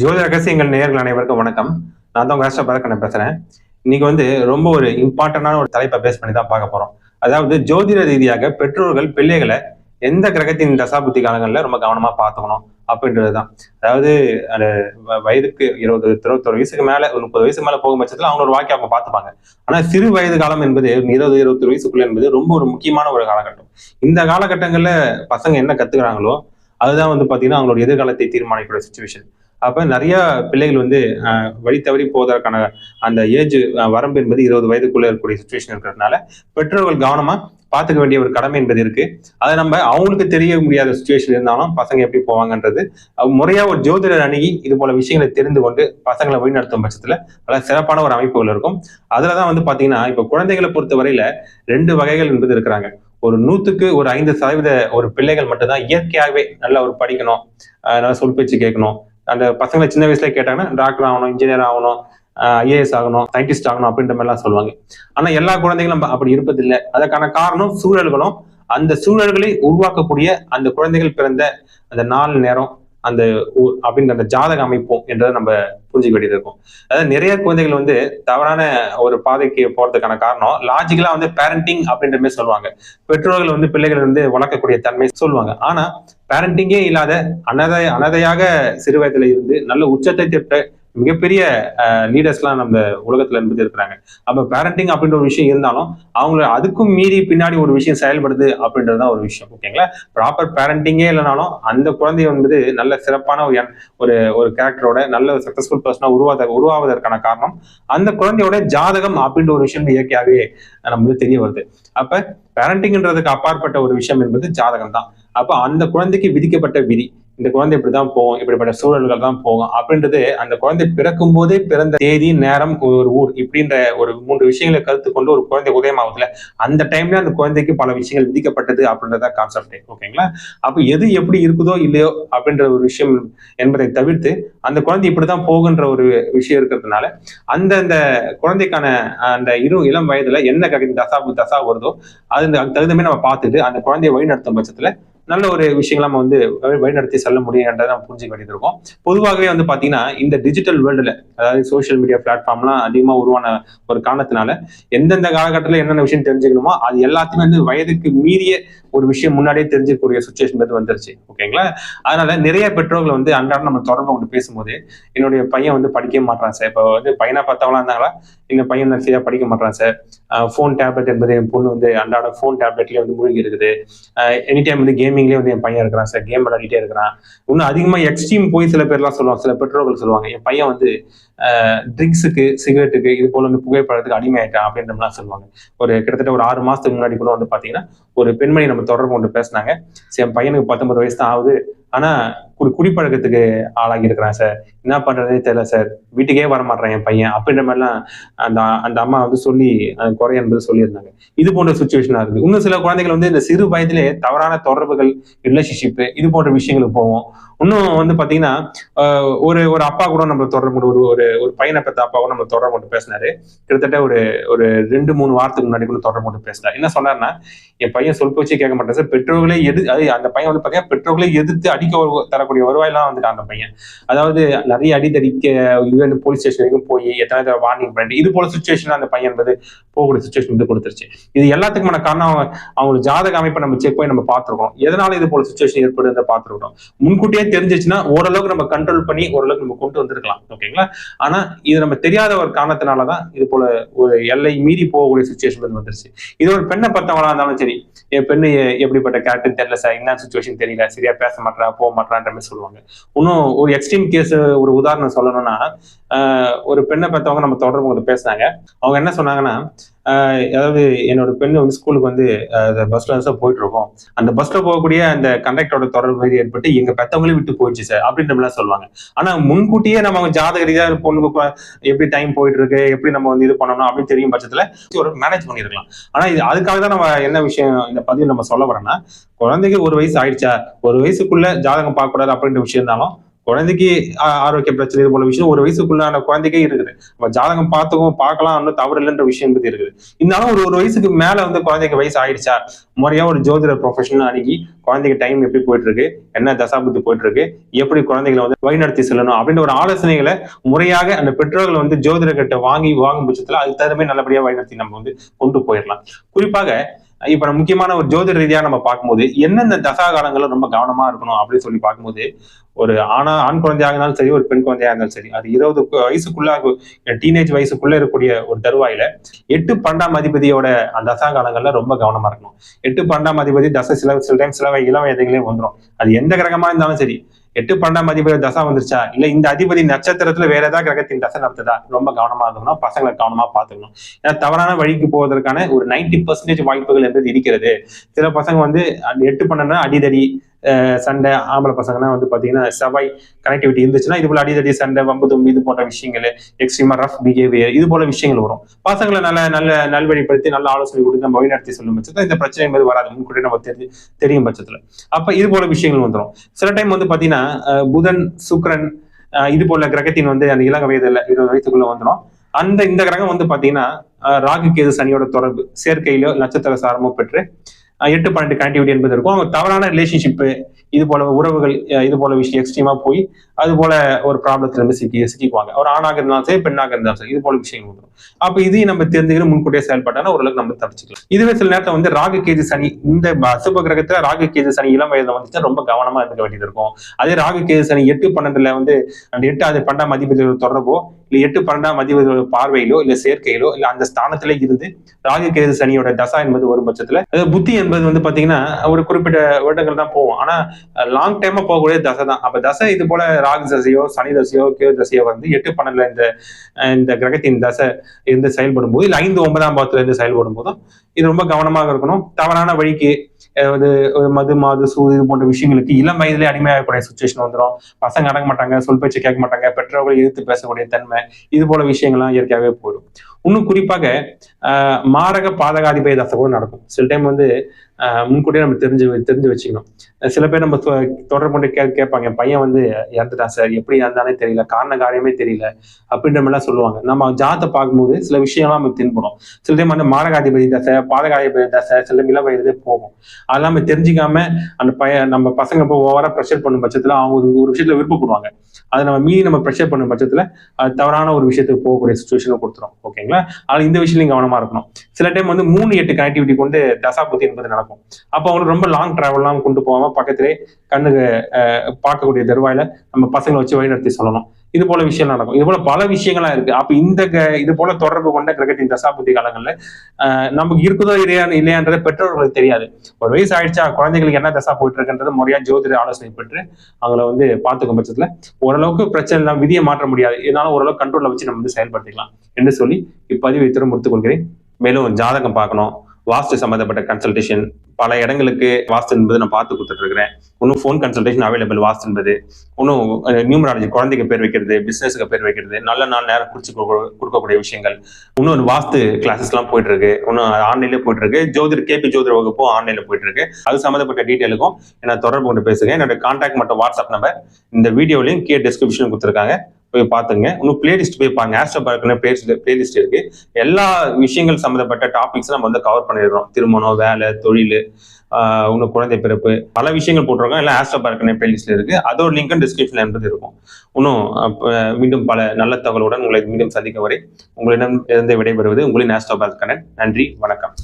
ஜோதி ரகசியங்கள் நேர்கள் அனைவருக்கும் வணக்கம். நான் தான் உங்க பதக்கண்ண பேசுறேன். இன்னைக்கு வந்து ரொம்ப ஒரு இம்பார்ட்டன்டான ஒரு தலைப்பை பேஸ் பண்ணி தான் பார்க்க போறோம். அதாவது ஜோதிட ரீதியாக பெற்றோர்கள் பிள்ளைகளை எந்த கிரகத்தின் தசாபுத்தி காலங்களில் ரொம்ப கவனமா பார்த்துக்கணும் அப்படின்றது தான் அதாவது அந்த வயதுக்கு இருபது இருபத்தொரு வயசுக்கு மேல ஒரு முப்பது வயசுக்கு மேல போகும் பட்சத்துல அவங்க ஒரு வாக்கி அவங்க பார்த்துப்பாங்க. ஆனா சிறு வயது காலம் என்பது இருபது இருபத்தொரு வயசுக்குள்ள என்பது ரொம்ப ஒரு முக்கியமான ஒரு காலகட்டம். இந்த காலகட்டங்கள்ல பசங்க என்ன கத்துக்கிறாங்களோ அதுதான் வந்து பாத்தீங்கன்னா அவங்களோட எதிர்காலத்தை தீர்மானிக்கிற சுச்சுவேஷன் அப்ப நிறைய பிள்ளைகள் வந்து வழி தவறி போவதற்கான அந்த ஏஜ் வரம்பு என்பது இருபது வயதுக்குள்ள இருக்கக்கூடிய சுச்சுவேஷன் இருக்கிறதுனால பெற்றோர்கள் கவனமா பார்த்துக்க வேண்டிய ஒரு கடமை என்பது இருக்கு. அதை நம்ம அவங்களுக்கு தெரிய முடியாத சுச்சுவேஷன் இருந்தாலும் பசங்க எப்படி போவாங்கன்றது முறையா ஒரு ஜோதிடர் அணுகி இது போல விஷயங்களை தெரிந்து கொண்டு பசங்களை வழிநடத்தும் பட்சத்துல பல சிறப்பான ஒரு அமைப்புகள் இருக்கும். அதுலதான் வந்து பாத்தீங்கன்னா இப்ப குழந்தைகளை பொறுத்த வரையில ரெண்டு வகைகள் என்பது இருக்கிறாங்க. ஒரு நூத்துக்கு ஒரு ஐந்து சதவீத ஒரு பிள்ளைகள் மட்டும்தான் இயற்கையாகவே நல்லா ஒரு படிக்கணும். நல்லா சொல் பேச்சு கேட்கணும். அந்த பசங்களை சின்ன வயசுல கேட்டாங்கன்னா டாக்டர் ஆகணும் இன்ஜினியர் ஆகணும் ஐஏஎஸ் ஆகணும் சயின்டிஸ்ட் ஆகணும் அப்படின்ற மாதிரிலாம் சொல்லுவாங்க. ஆனா எல்லா குழந்தைகளும் அப்படி இருப்பதில்லை. அதற்கான காரணம் சூழல்களும் அந்த சூழல்களை உருவாக்கக்கூடிய அந்த குழந்தைகள் பிறந்த அந்த நாலு நேரம் அந்த அப்படின்ற அந்த ஜாதக அமைப்பும் என்றதை நம்ம புரிஞ்சுக்க வேண்டியது இருக்கும் அதாவது நிறைய குழந்தைகள் வந்து தவறான ஒரு பாதைக்கு போறதுக்கான காரணம் லாஜிக்கலா வந்து பேரண்டிங் அப்படின்ற மாதிரி சொல்லுவாங்க. பெற்றோர்கள் வந்து பிள்ளைகள் வந்து வளர்க்கக்கூடிய தன்மை சொல்லுவாங்க. ஆனா பேரண்டிங்கே இல்லாத அனதை அனதையாக சிறு வயதுல இருந்து நல்ல உச்சத்தை திட்ட மிகப்பெரிய லீடர்ஸ்லாம் நம்ம உலகத்துல இருந்து இருக்கிறாங்க அப்ப பேரண்டிங் அப்படின்ற ஒரு விஷயம் இருந்தாலும் அவங்கள அதுக்கும் மீறி பின்னாடி ஒரு விஷயம் செயல்படுது அப்படின்றது தான் ஒரு விஷயம் ஓகேங்களா ப்ராப்பர் பேரண்டிங்கே இல்லைனாலும் அந்த குழந்தை வந்து நல்ல சிறப்பான ஒரு ஒரு ஒரு கேரக்டரோட நல்ல சக்சஸ்ஃபுல் பர்சனா உருவாத உருவாவதற்கான காரணம் அந்த குழந்தையோட ஜாதகம் அப்படின்ற ஒரு விஷயம் இயற்கையாகவே நமக்கு தெரிய வருது. அப்ப பேரண்டிங்ன்றதுக்கு அப்பாற்பட்ட ஒரு விஷயம் என்பது ஜாதகம் தான் அப்ப அந்த குழந்தைக்கு விதிக்கப்பட்ட விதி இந்த குழந்தை இப்படிதான் போகும் இப்படிப்பட்ட சூழல்கள் தான் போகும் அப்படின்றது அந்த குழந்தை பிறக்கும் போதே பிறந்த தேதி நேரம் ஒரு ஊர் இப்படின்ற ஒரு மூன்று விஷயங்களை கருத்து கொண்டு ஒரு குழந்தை உதயமாகுதுல அந்த டைம்ல அந்த குழந்தைக்கு பல விஷயங்கள் விதிக்கப்பட்டது அப்படின்றத கான்செப்ட் ஓகேங்களா அப்ப எது எப்படி இருக்குதோ இல்லையோ அப்படின்ற ஒரு விஷயம் என்பதை தவிர்த்து அந்த குழந்தை இப்படிதான் போகுன்ற ஒரு விஷயம் இருக்கிறதுனால அந்த அந்த குழந்தைக்கான அந்த இரு இளம் வயதுல என்ன கதை தசா தசா வருதோ அது அதுக்கு தகுந்த மாதிரி நம்ம பார்த்துட்டு அந்த குழந்தையை வழிநடத்தும் பட்சத்துல நல்ல ஒரு விஷயங்கள் நம்ம வந்து வழிநடத்தி செல்ல முடியுன்றதை நம்ம புரிஞ்சுக்க வேண்டியது இருக்கும். பொதுவாகவே வந்து பாத்தீங்கன்னா இந்த டிஜிட்டல் வேர்ல்டுல அதாவது சோஷியல் மீடியா பிளாட்ஃபார்ம்லாம் அதிகமா உருவான ஒரு காரணத்தினால எந்தெந்த காலகட்டத்தில் என்னென்ன விஷயம் தெரிஞ்சுக்கணுமோ அது எல்லாத்தையுமே வந்து வயதுக்கு மீறிய ஒரு விஷயம் முன்னாடியே தெரிஞ்சிருக்கூடிய சுச்சுவேஷன் வந்து வந்துருச்சு. ஓகேங்களா அதனால நிறைய பெற்றோர்கள் வந்து அன்றாடம் நம்ம தொடர்பு கொண்டு பேசும்போது என்னுடைய பையன் வந்து படிக்கவே மாட்டான் சார். இப்போ வந்து பையனா பார்த்தவங்களா இருந்தாங்களா? இந்த பையன் சரியா படிக்க மாட்டான் சார். ஃபோன் டேப்லெட் என்பது என் பொண்ணு வந்து அன்றாட ஃபோன் டேப்லெட்லேயே வந்து மூழ்கி இருக்குது. எனி டைம் வந்து கேமிங்லேயே வந்து என் பையன் இருக்கிறான் சார். கேம் விளையாடிட்டே இருக்கிறான். இன்னும் அதிகமாக எக்ஸ்ட்ரீம் போய் சில பேர்லாம் சொல்லுவாங்க சில பெற்றோர்கள் சொல்லுவாங்க என் பையன் வந்து ட்ரிங்க்ஸுக்கு சிகரெட்டுக்கு இது போல வந்து புகைப்பழத்துக்கு அடிமையாயிட்டான் அப்படின்ற சொல்லுவாங்க. ஒரு கிட்டத்தட்ட ஒரு ஆறு மாசத்துக்கு முன்னாடி கூட வந்து பாத்தீங்கன்னா ஒரு பெண்மணி நம்ம தொடர்பு கொண்டு பேசினாங்க. சரி என் பையனுக்கு பத்தொன்பது வயசு தான் ஆகுது. ஆனா ஒரு குடிப்பழக்கத்துக்கு ஆளாகி இருக்கிறான் சார். என்ன பண்றதே தெரியல சார். வீட்டுக்கே வர மாட்டேன் என் பையன். அப்படின்ற மாதிரிலாம் அந்த அந்த அம்மா வந்து சொல்லி அந்த குறை என்பது சொல்லியிருந்தாங்க. இது போன்ற சுச்சுவேஷனா இருக்கு இன்னும் சில குழந்தைகள் வந்து இந்த சிறு வயதிலே தவறான தொடர்புகள் ரிலேஷன்ஷிப் இது போன்ற விஷயங்களுக்கு போவோம். இன்னும் வந்து பாத்தீங்கன்னா ஒரு ஒரு அப்பா கூட நம்ம தொடர்பு கொண்டு ஒரு ஒரு ஒரு பையனை பெற்ற அப்பா கூட நம்ம தொடர்பு கொண்டு பேசினாரு. கிட்டத்தட்ட ஒரு ஒரு ரெண்டு மூணு வாரத்துக்கு முன்னாடி கூட தொடர்பு கொண்டு பேசினார். என்ன சொன்னாருன்னா என் பையன் சொல் பேச்சே கேட்க மாட்டேன் சார். பெற்றோர்களே எது அந்த பையன் வந்து பாத்தீங்கன்னா பெற்றோர்களே எதிர்த்து அடிக்க தரக்கூடிய தரக்கூடிய வருவாயெல்லாம் வந்துட்டான் அந்த பையன். அதாவது நிறைய அடித்தடிக்க யூஎன் போலீஸ் ஸ்டேஷன் வரைக்கும் போய் எத்தனை தடவை வார்னிங் பண்ணி இது போல சுச்சுவேஷன் அந்த பையன் என்பது போகக்கூடிய சுச்சுவேஷன் வந்து கொடுத்துருச்சு. இது எல்லாத்துக்குமான காரணம் அவங்க அவங்களுக்கு ஜாதக அமைப்பை நம்ம செக் பண்ணி நம்ம பார்த்துருக்கோம். எதனால இது போல சுச்சுவேஷன் ஏற்படுதுன்னு பார்த்துருக்கோம். முன்கூட்டியே தெரிஞ்சிச்சுன்னா ஓரளவுக்கு நம்ம கண்ட்ரோல் பண்ணி ஓரளவுக்கு நம்ம கொண்டு வந்திருக்கலாம். ஓகேங்களா? ஆனா இது நம்ம தெரியாத ஒரு காரணத்தினாலதான் இது போல ஒரு எல்லை மீறி போகக்கூடிய சுச்சுவேஷன் வந்து வந்துருச்சு. இது ஒரு பெண்ணை பார்த்தவங்களா இருந்தாலும் சரி என் பெண்ணு எப்படிப்பட்ட கேரக்டர் தெரியல சார் என்ன சுச்சுவேஷன் தெரியல சரியா பேச மாட்டா போக மாட்டான்ற சொல்லுவாங்க. இன்னும் ஒரு எக்ஸ்ட்ரீம் கேஸ் ஒரு உதாரணம் சொல்லணும்னா ஆஹ் ஒரு பெண்ணை பார்த்தவங்க நம்ம தொடர்பு கொண்டு பேசுனாங்க. அவங்க என்ன சொன்னாங்கன்னா அதாவது என்னோட பெண் வந்து ஸ்கூலுக்கு வந்து பஸ்ல தான் போயிட்டு இருக்கோம் அந்த பஸ்ல போகக்கூடிய அந்த கண்டக்டரோட தொடர்பு மாதிரி ஏற்பட்டு எங்க பெத்தவங்களே விட்டு போயிடுச்சு சார் அப்படின்ற மாதிரிலாம் சொல்லுவாங்க. ஆனா முன்கூட்டியே நம்ம அவங்க ஜாதக ரீதியாக பொண்ணுக்கு எப்படி டைம் போயிட்டு இருக்கு எப்படி நம்ம வந்து இது பண்ணணும் அப்படின்னு தெரியும் பட்சத்துல ஒரு மேனேஜ் பண்ணிருக்கலாம் ஆனா இது அதுக்காக தான் நம்ம என்ன விஷயம் இந்த பதிவு நம்ம சொல்ல வரோம்னா குழந்தைக்கு ஒரு வயசு ஆயிடுச்சா? ஒரு வயசுக்குள்ள ஜாதகம் பார்க்க கூடாது அப்படின்ற விஷயம் இருந்தாலும் குழந்தைக்கு ஆரோக்கிய பிரச்சனை இது போல விஷயம் ஒரு வயசுக்குள்ளான குழந்தைக்கே இருக்குது. நம்ம ஜாதகம் பார்த்துக்கும் பார்க்கலாம் ஒன்றும் தவறு இல்லைன்ற விஷயம் பத்தி இருக்குது. இருந்தாலும் ஒரு ஒரு வயசுக்கு மேல வந்து குழந்தைக்கு வயசு ஆயிடுச்சா முறையா ஒரு ஜோதிட ப்ரொஃபஷனல் அணுகி குழந்தைக்கு டைம் எப்படி போயிட்டு இருக்கு என்ன தசாபுத்தி போயிட்டு இருக்கு எப்படி குழந்தைகளை வந்து வழிநடத்தி செல்லணும்? அப்படின்ற ஒரு ஆலோசனைகளை முறையாக அந்த பெற்றோர்கள் வந்து ஜோதிடர்கிட்ட வாங்கி வாங்கும் பட்சத்துல அதுக்கு தகுந்த மாதிரி நல்லபடியா வழிநடத்தி நம்ம வந்து கொண்டு போயிடலாம். குறிப்பாக இப்ப நம்ம முக்கியமான ஒரு ஜோதிட ரீதியா நம்ம பார்க்கும்போது எந்தெந்த தசா காலங்கள்ல ரொம்ப கவனமா இருக்கணும் அப்படின்னு சொல்லி பார்க்கும்போது ஒரு ஆணா ஆண் குழந்தையாக இருந்தாலும் சரி ஒரு பெண் குழந்தையாக இருந்தாலும் சரி அது இருபது கு- வயசுக்குள்ள டீனேஜ் வயசுக்குள்ள இருக்கக்கூடிய ஒரு தருவாயில எட்டு பன்னெண்டாம் அதிபதியோட அந்த தசா காலங்கள்ல ரொம்ப கவனமா இருக்கணும். எட்டு பன்னெண்டாம் அதிபதி தசை சில சில டைம் சில இளம் எதைகளையும் வந்துடும் அது எந்த கிரகமா இருந்தாலும் சரி எட்டு பன்னெண்டாம் அதிபதி தசை வந்துருச்சா? இல்ல இந்த அதிபதி நட்சத்திரத்துல வேற ஏதாவது கிரகத்தின் தசை நடத்துதா? ரொம்ப கவனமா இருக்கணும். பசங்களை கவனமா பாத்துக்கணும் ஏன்னா தவறான வழிக்கு போவதற்கான ஒரு 90% பர்சன்டேஜ் வாய்ப்புகள் என்பது இருக்கிறது. சில பசங்க வந்து எட்டு பன்னெண்டு அடிதடி சண்டை ஆம்பளை பசங்கன்னா வந்து பார்த்தீங்கன்னா செவ்வாய் கனெக்டிவிட்டி இருந்துச்சுன்னா இது போல அடிதடி சண்டை வம்பு இது போன்ற விஷயங்கள் எக்ஸ்ட்ரீமா ரஃப் பிஹேவியர் இது போல விஷயங்கள் வரும். பசங்களை நல்ல நல்ல நல்வழிப்படுத்தி நல்ல ஆலோசனை கொடுத்து நம்ம வழிநடத்தி சொல்லும் பட்சத்தில் இந்த பிரச்சனை என்பது வராது. முன்கூட்டியே நம்ம தெரிஞ்சு தெரியும் பட்சத்தில். அப்போ இது போல விஷயங்கள் வந்துடும் சில டைம் வந்து பார்த்தீங்கன்னா புதன் சுக்ரன் இது போல கிரகத்தின் வந்து அந்த இளங்க வயதில் இருபது வயசுக்குள்ள வந்துடும் அந்த இந்த கிரகம் வந்து பார்த்தீங்கன்னா ராகு கேது சனியோட தொடர்பு சேர்க்கையிலோ நட்சத்திர சாரமோ பெற்று எட்டு பன்னெண்டு கனெக்டிவிட்டி என்பது இருக்கும். அவங்க தவறான ரிலேஷன்ஷிப்பு இது போல உறவுகள் இது போல விஷயம் எக்ஸ்ட்ரீமா போய் அது போல ஒரு ப்ராப்ளத்துல இருந்து சிக்கி சிக்கிக்குவாங்க. ஒரு ஆணாக இருந்தாலும் சரி பெண்ணாக இருந்தாலும் சரி இது போல விஷயங்கள் வந்துடும் அப்ப இதையும் நம்ம தெரிஞ்சுக்கிற முன்கூட்டியே செயல்பட்டாலும் ஓரளவுக்கு நம்ம தப்பிச்சுக்கலாம். இதுவே சில நேரத்தில் வந்து ராகு கேது சனி இந்த அசுப கிரகத்துல ராகு கேது சனி இளம் வயதுல வந்துச்சுன்னா ரொம்ப கவனமா இருக்க வேண்டியது இருக்கும். அதே ராகு கேது சனி எட்டு பன்னெண்டுல வந்து அந்த எட்டு அது பன்னெண்டாம் அதிபதியோட தொடர்போ இல்ல எட்டு பன்னெண்டாம் அதிபதியோட பார்வையிலோ இல்ல சேர்க்கையிலோ இல்ல அந்த ஸ்தானத்திலே இருந்து ராகு கேது சனியோட தசா என்பது ஒரு பட்சத்துல அதாவது புத்தி என்பது வந்து பாத்தீங்கன்னா ஒரு குறிப்பிட்ட வருடங்கள் தான் போகும். ஆனா லாங் டைமா போகக்கூடிய தசை தான். அப்ப தசை இது போல ராகு தசையோ சனி தசையோ கேது தசையோ வந்து எட்டு பன்னெண்டுல இந்த இந்த கிரகத்தின் தசை இருந்து செயல்படும் போது இல்ல ஐந்து ஒன்பதாம் பாவத்துல இருந்து செயல்படும் போதும் இது ரொம்ப கவனமாக இருக்கணும். தவறான வழிக்கு அதாவது ஒரு மது மாது சூது இது போன்ற விஷயங்களுக்கு இளம் வயதிலே அடிமையாகக்கூடிய சுச்சுவேஷன் வந்துடும் பசங்க அடங்க மாட்டாங்க சொல் பேச்சு கேட்க மாட்டாங்க பெற்றோர்கள் எதிர்த்து பேசக்கூடிய தன்மை இது போல விஷயங்கள்லாம் இயற்கையாகவே போயிடும். இன்னும் குறிப்பாக ஆஹ் மாரக பாதகாதிபதி தசை கூட நடக்கும். சில டைம் வந்து முன்கூட்டியே நம்ம தெரிஞ்சு தெரிஞ்சு வச்சுக்கணும். சில பேர் நம்ம தொ- தொடர்பு கொண்டு கே கேட்பாங்க என் பையன் வந்து இறந்துட்டான் சார் எப்படி இறந்தானே தெரியல காரண காரியமே தெரியல அப்படின்ற மாதிரிலாம் சொல்லுவாங்க. நம்ம ஜாத்தை பார்க்கும்போது சில விஷயம்லாம் நம்ம தென்படும். சில டைம் வந்து மாரகாதிபதி தசை பாதகாதிபதி தசை சில இள வயதுலேயே போகும். அதெல்லாம் நம்ம தெரிஞ்சுக்காம அந்த பையன் நம்ம பசங்க இப்போ ஓவராக ப்ரெஷர் பண்ணும் பட்சத்தில் அவங்க ஒரு- விஷயத்தில் விஷயத்துல விருப்பப்படுவாங்க. அதை நம்ம மீறி நம்ம ப்ரெஷர் பண்ணும் பட்சத்தில் அது தவறான ஒரு விஷயத்துக்கு போகக்கூடிய சுச்சுவேஷனை கொடுத்துரும். ஓகேங்களா? அதனால் இந்த விஷயத்தையும் கவனமா இருக்கணும். சில டைம் வந்து மூணு எட்டு கனெக்டிவிட்டி கொண்டு தசாபுத்தி என்பது நடக்கும். அப்போ அவங்களுக்கு ரொம்ப லாங் டிராவல்லாம் கொண்டு போகாம பக்கத்திலே கண்ணுக்கு பார்க்கக்கூடிய தருவாயில நம்ம பசங்களை வச்சு வழிநடத்தி சொல்லணும். இது போல விஷயம் நடக்கும். இது போல பல விஷயங்களா இருக்கு. அப்ப இந்த க- இது போல தொடர்பு கொண்ட கிரகத்தின் தசாபுத்தி காலங்கள்ல ஆஹ் நமக்கு இருக்குதோ இல்லையா இல்லையான்றது பெற்றோர்களுக்கு தெரியாது. ஒரு வயசு ஆயிடுச்சா குழந்தைகளுக்கு என்ன தசா போயிட்டு இருக்குன்றது முறையா ஜோதிட ஆலோசனை பெற்று அவங்கள வந்து பார்த்துக்கும் பட்சத்துல ஓரளவுக்கு பிரச்சனை இல்லாம விதியை மாற்ற முடியாது. இதனால ஓரளவுக்கு கண்ட்ரோல்ல வச்சு நம்ம வந்து செயல்படுத்திக்கலாம். என்று சொல்லி இப்பதிவை திரும்ப முடித்துக் கொள்கிறேன். மேலும் ஜாதகம் பார்க்கணும். வாஸ்து சம்பந்தப்பட்ட கன்சல்டேஷன் பல இடங்களுக்கு வாஸ்து என்பது நான் பார்த்து கொடுத்துட்டு இருக்கிறேன் இன்னும் ஃபோன் கன்சல்டேஷன் அவைலபிள் வாஸ்து என்பது. இன்னும் நியூமராலஜி குழந்தைக்கு பேர் வைக்கிறது பிஸ்னஸுக்கு பேர் வைக்கிறது நல்ல நாள் நேரம் குறிச்சு கொடுக்க- கொடுக்கக்கூடிய விஷயங்கள். இன்னும் வாஸ்து கிளாஸஸ்லாம் போயிட்டு இருக்கு இன்னும் ஆன்லைன்ல போயிட்டு இருக்கு ஜோதிர் கேபி ஜோதிர் வகுப்பும் ஆன்லைன்ல போயிட்டு இருக்கு அது சம்மந்தப்பட்ட டீட்டெயிலுக்கும் நான் தொடர்பு கொண்டு பேசுங்க என்னோட கான்டாக்ட் மற்றும் வாட்ஸ்அப் நம்பர் இந்த வீடியோலையும் கீழே டிஸ்கிரிப்ஷன் கொடுத்துருக்காங்க. போய் பார்த்துங்க. இன்னும் பிளேலிஸ்ட் போய் பாருங்க. ஆஸ்ட்ரோ பார்க்கணும் பிளேலிஸ்ட் பிளேலிஸ்ட் இருக்கு. எல்லா விஷயங்கள் சம்மந்தப்பட்ட டாபிக்ஸ் நம்ம வந்து கவர் பண்ணிடுறோம். திருமணம் வேலை தொழில் இன்னும் குழந்தை பிறப்பு பல விஷயங்கள் போட்டிருக்கோம். எல்லாம் ஆஸ்ட்ரோ பார்க்கணும் பிளேலிஸ்ட்ல இருக்கு. அதோட லிங்க் டிஸ்கிரிப்ஷன்ல என்பது இருக்கும். இன்னும் மீண்டும் பல நல்ல தகவலுடன் உங்களை மீண்டும் சந்திக்க வரை உங்களிடம் இருந்து விடைபெறுவது உங்களின் ஆஸ்ட்ரோ பார்க்கணும் நன்றி வணக்கம்.